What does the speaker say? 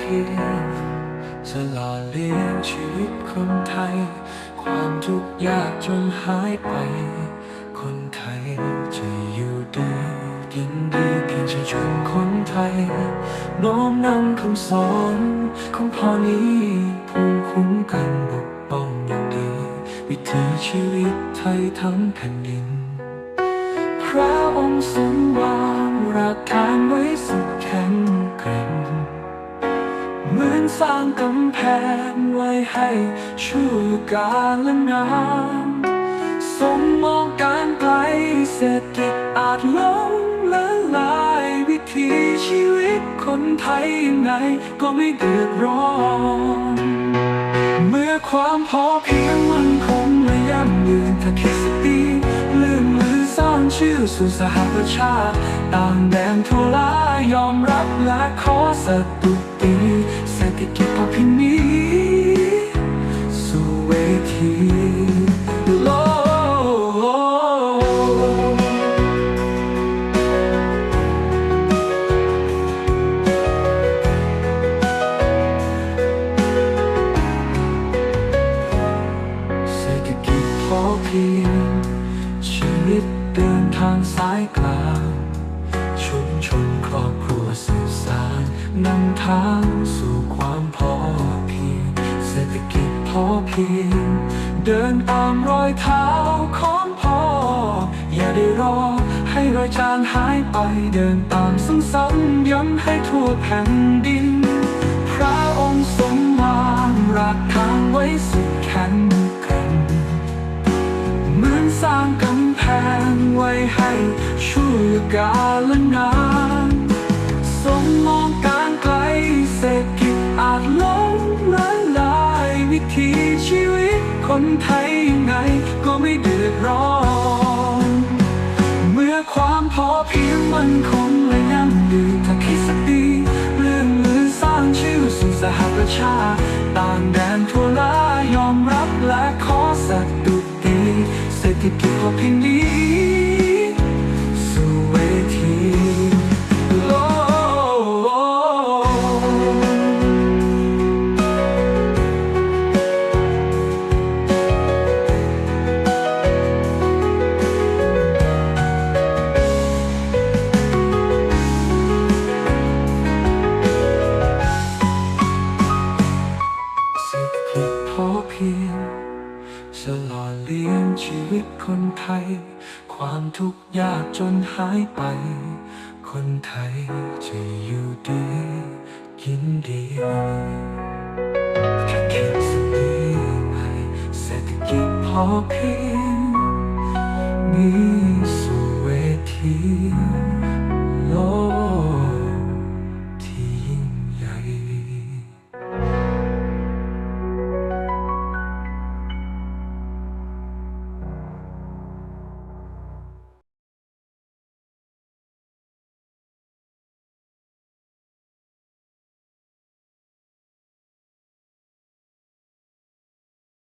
พียงจะหล่อเลี้ยงชีวิตคนไทย ความทุกข์ยากจนหายไป คนไทยจะอยู่ดีกินดีเพียงจะชวนคนไทยน้อมนำคำสอนของพ่อนี้ภูมิคุ้มกันปกป้องอย่างดี วิถีชีวิตไทยทั้งแผ่นดิน พระองค์ทรงวางรากฐานไว้สุด สร้างกำแพงไว้ให้ชั่วกาลนานสมมองการไกลเศรษฐกิจอาจล้มละลายวิถีชีวิตคนไทยยังไงก็ไม่เดือดร้อน เมื่อความพอเพียงมันคงและยั่งยืนถ้าคิดสักดีลืมลือสร้างชื่อสู่สหประชาติต่างแดนทั่วลายอมรับและขอสตุตี ฐกิจพอเพียง ชีวิตเดินทางสายกลางชุมชนครอบครัวสื่อสารนำทางสู่ความพอเพียง เศรษฐกิจพอเพียง เดินตามรอยเท้าของพ่อ อย่าได้รอให้รอยจางหายไปเดินตามซ้ำๆย้ำให้ทั่วแผ่นดิน พระองค์ทรงวางรากฐานไว้สุดแข็ง ให้ชั่วกาลนานสมมองการไกลเศรษฐกิจอาจล้มละลายวิถีชีวิตคนไทยยังไงก็ไม่เดือดร้อน เมื่อความพอเพียงมันคงและยั่งยืนถ้าคิดสักดีเรื่องมือสร้างชื่อสู่สหประชาต่างแดนทั่วลายอมรับและขอสัตดุตีเศรษฐกิจพอเพียงนี้ คนไทยความทุกข์ยากจนหายไป คนไทยจะอยู่ดี กินดีแค่คิดสักดีไหมเศรษฐกิจพอเพียงนี้